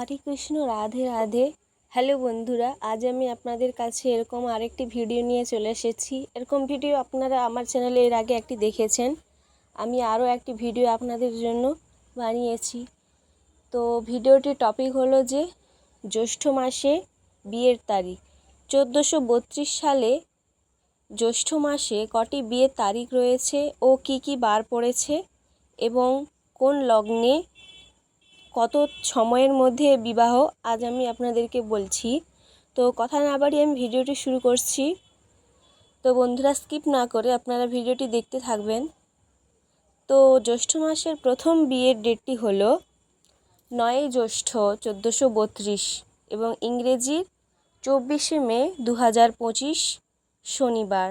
হরে Krishna, Radhe Radhe. Hello বন্ধুরা, আজ আমি আপনাদের কাছে এরকম আরেকটি ভিডিও নিয়ে চলে এসেছি। এরকম ভিডিও আপনারা আমার চ্যানেলে এর আগে একটি দেখেছেন। আমি আরও একটি ভিডিও আপনাদের জন্য বানিয়েছি। তো ভিডিওটির টপিক হলো যে, জ্যৈষ্ঠ মাসে বিয়ের তারিখ। চোদ্দোশো সালে জ্যৈষ্ঠ মাসে কটি বিয়ের তারিখ রয়েছে ও কি কি বার পড়েছে এবং কোন লগ্নে কত সময়ের মধ্যে বিবাহ আজ আমি আপনাদেরকে বলছি। তো কথা না বাড়িয়ে আমি ভিডিওটি শুরু করছি। তো বন্ধুরা স্কিপ না করে আপনারা ভিডিওটি দেখতে থাকবেন। তো জ্যৈষ্ঠ মাসের প্রথম বিয়ের ডেটটি হলো নয়ই জ্যৈষ্ঠ চোদ্দোশো বত্রিশ এবং ইংরেজির চব্বিশে মে দু হাজার পঁচিশ শনিবার।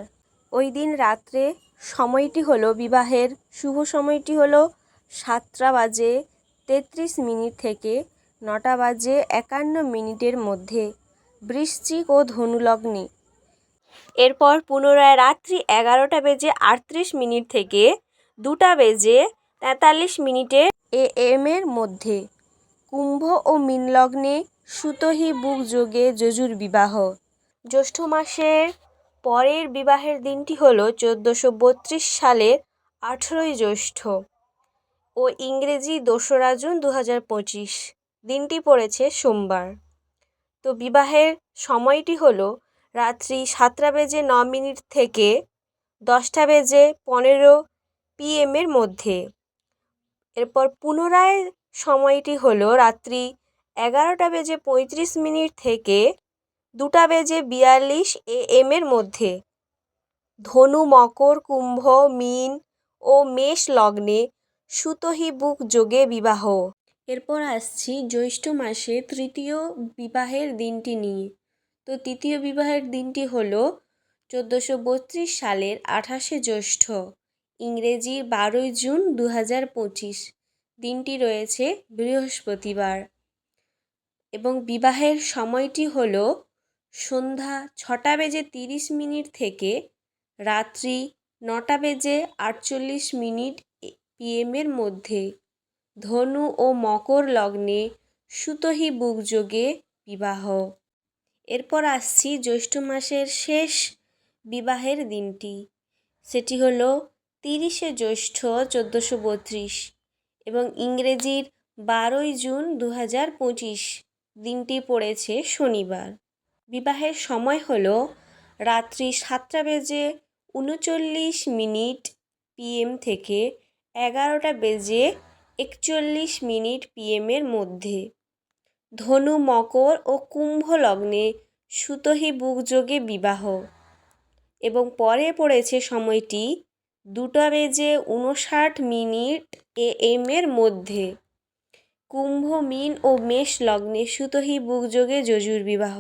ওই দিন রাত্রে সময়টি হলো বিবাহের। শুভ সময়টি হলো সাতটা বাজে তেত্রিশ মিনিট থেকে নটা বাজে একান্ন মিনিটের মধ্যে বৃশ্চিক ও ধনুলগ্নে। এরপর পুনরায় রাত্রি এগারোটা বেজে আটত্রিশ মিনিট থেকে দুটা বেজে তেতাল্লিশ মিনিটে এ এম এর মধ্যে কুম্ভ ও মিনলগ্নে সুতহি বুক যোগে যজুর বিবাহ। জ্যৈষ্ঠ মাসের পরের বিবাহের দিনটি হলো চোদ্দোশো বত্রিশ সালের আঠেরোই জ্যৈষ্ঠ। ও ইংরেজি দোসরা জুন দু হাজার পঁচিশ। দিনটি পড়েছে সোমবার। তো বিবাহের সময়টি হলো রাত্রি সাতটা বেজে ন মিনিট থেকে দশটা বেজে পনেরো পিএমের মধ্যে। এরপর পুনরায় সময়টি হলো রাত্রি এগারোটা বেজে পঁয়ত্রিশ মিনিট থেকে দুটা বেজে বিয়াল্লিশ এ এমের মধ্যে। ধনু, মকর, কুম্ভ, মিন ও মেষ লগ্নে সুতহি বুক যোগে বিবাহ। এরপর আসছি জ্যৈষ্ঠ মাসে তৃতীয় বিবাহের দিনটি নিয়ে। তো তৃতীয় বিবাহের দিনটি হল চোদ্দোশো বত্রিশ সালের আঠাশে জ্যৈষ্ঠ ইংরেজির বারোই জুন দু হাজার পঁচিশ। দিনটি রয়েছে বৃহস্পতিবার এবং বিবাহের সময়টি হলো সন্ধ্যা ছটা বেজে তিরিশ মিনিট থেকে রাত্রি নটা বেজে আটচল্লিশ মিনিট পিএমের মধ্যে ধনু ও মকর লগ্নে সুতহি বুকযোগে বিবাহ। এরপর আসছি জ্যৈষ্ঠ মাসের শেষ বিবাহের দিনটি। সেটি হলো তিরিশে জ্যৈষ্ঠ চোদ্দোশো বত্রিশ এবং ইংরেজির বারোই জুন দু হাজার পঁচিশ দিনটি পড়েছে শনিবার। বিবাহের সময় হল রাত্রি সাতটা বেজে উনচল্লিশ মিনিট পিএম থেকে এগারোটা বেজে একচল্লিশ মিনিট পিএমের মধ্যে। ধনু মকর ও কুম্ভ লগ্নে সুতহি বুকযোগে বিবাহ। এবং পরে পড়েছে সময়টি দুটা বেজে উনষাট মিনিট এ এম এর মধ্যে। কুম্ভ, মিন ও মেষ লগ্নে সুতহি বুকযোগে যজুর বিবাহ।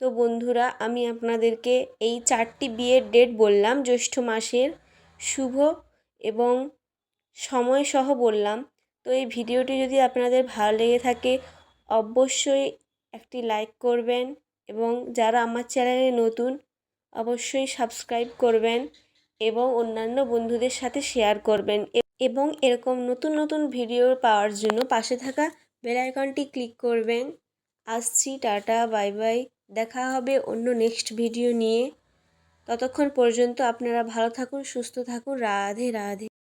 তো বন্ধুরা, আমি আপনাদেরকে এই চারটি বিয়ের ডেট বললাম, জ্যৈষ্ঠ মাসের শুভ এবং সময়সহ বললাম। তো এই ভিডিওটি যদি আপনাদের ভালো লেগে থাকে, অবশ্যই একটি লাইক করবেন এবং যারা আমার চ্যানেলে নতুন, অবশ্যই সাবস্ক্রাইব করবেন এবং অন্যান্য বন্ধুদের সাথে শেয়ার করবেন এবং এরকম নতুন নতুন ভিডিও পাওয়ার জন্য পাশে থাকা বেল আইকনটি ক্লিক করবেন। আসছি, টাটা বাই বাই দেখা হবে অন্য নেক্সট ভিডিও নিয়ে। ততক্ষণ পর্যন্ত আপনারা ভালো থাকুন, সুস্থ থাকুন। রাধে রাধে।